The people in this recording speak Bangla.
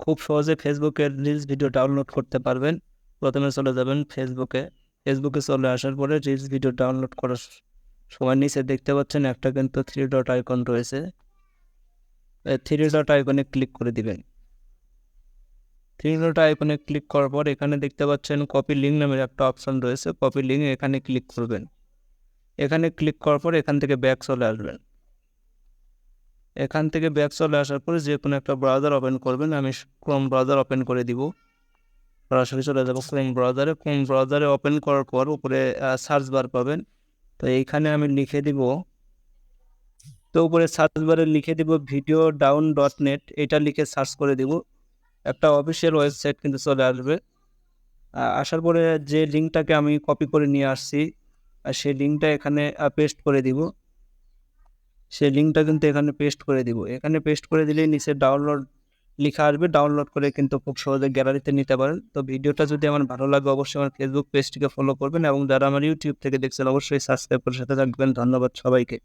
খুব সহজে ফেসবুকের রিলস ভিডিও ডাউনলোড করতে পারবেন। প্রথমে চলে যাবেন ফেসবুকে ফেসবুকে চলে আসার পরে রিলস ভিডিও ডাউনলোড করার সময় নিচে দেখতে পাচ্ছেন একটা কিন্তু থ্রি ডট আইকন রয়েছে। থ্রি ডট আইকনে ক্লিক করে দিবেন। থ্রি ডট আইকনে ক্লিক করার পর এখানে দেখতে পাচ্ছেন কপি লিঙ্ক নামের একটা অপশন রয়েছে। কপি লিঙ্ক এখানে ক্লিক করবেন। এখানে ক্লিক করার পর এখান থেকে ব্যাক চলে আসবেন। এখান থেকে ব্যাক চলে আসার পরে যে কোনো একটা ব্রাউজার ওপেন করবেন, আমি ক্রোম ব্রাউজার ওপেন করে দিব। সরাসরি চলে যাব ক্রোম ব্রাউজারে ক্রোম ব্রাউজারে ওপেন করার পর উপরে সার্চ বার পাবেন। তো এইখানে আমি লিখে দিব। তো উপরে সার্চ বারে লিখে দিব ভিডিও ডাউন ডট নেট এটা লিখে সার্চ করে দিব। একটা অফিসিয়াল ওয়েবসাইট কিন্তু চলে আসবে। আসার পরে যে লিঙ্কটাকে আমি কপি করে নিয়ে আসছি সেই লিঙ্কটা এখানে পেস্ট করে দিব। সেই লিঙ্কটা কিন্তু এখানে পেস্ট করে দিব। এখানে পেস্ট করে দিলেই নিচে ডাউনলোড লেখা আসবে। ডাউনলোড করে কিন্তু খুব সহজে গ্যালারিতে নিতে পারেন। তো ভিডিওটা যদি আমার ভালো লাগে অবশ্যই আমার ফেসবুক পেজটিকে ফলো করবেন এবং যারা আমার ইউটিউব থেকে দেখছেন অবশ্যই সাবস্ক্রাইব করে সাথে থাকবেন। ধন্যবাদ সবাইকে।